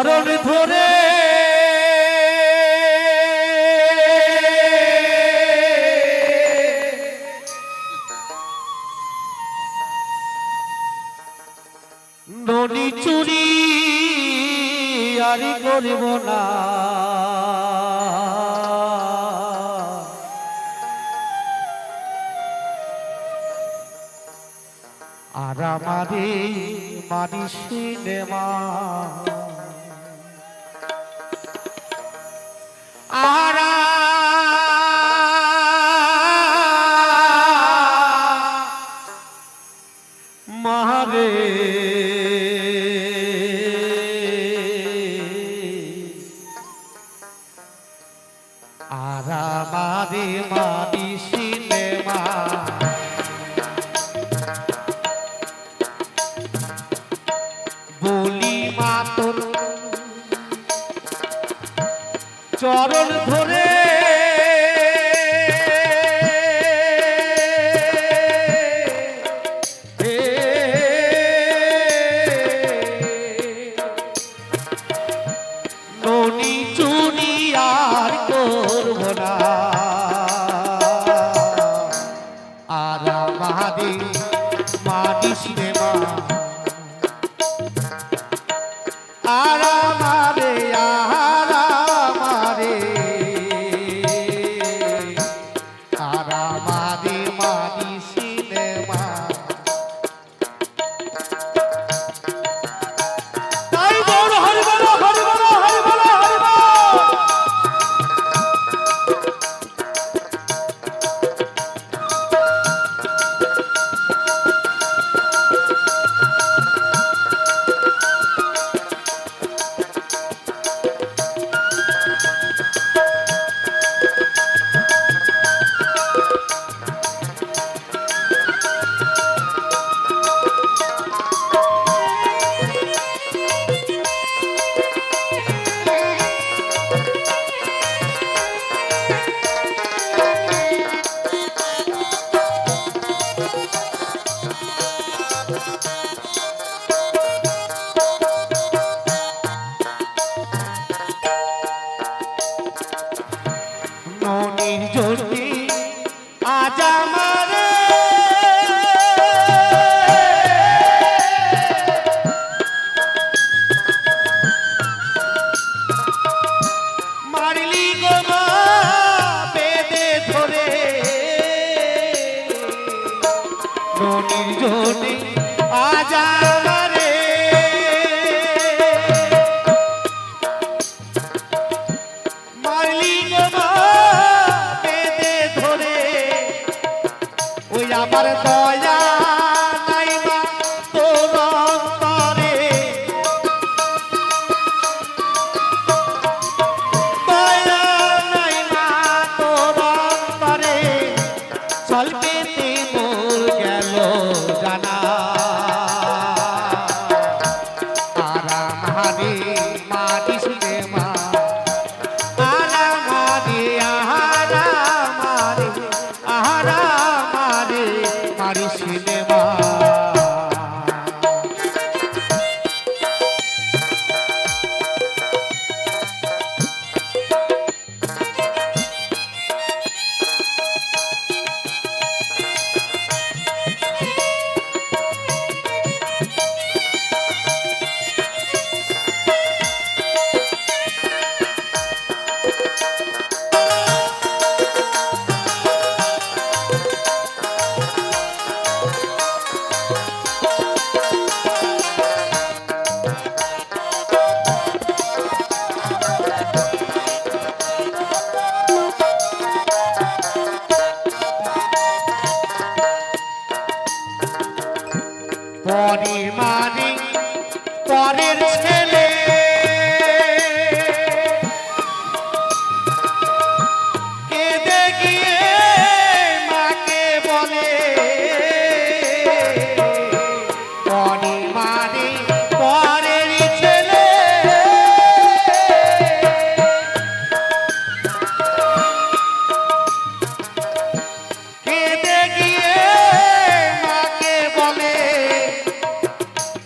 চরণ ধরে। ননি চুরি আরি করব না। আর আমারে মহারে। আরামারি মানি সিনেমা। বলি মাতর চরণ ধরে না।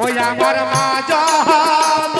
ওই আমার মা জহা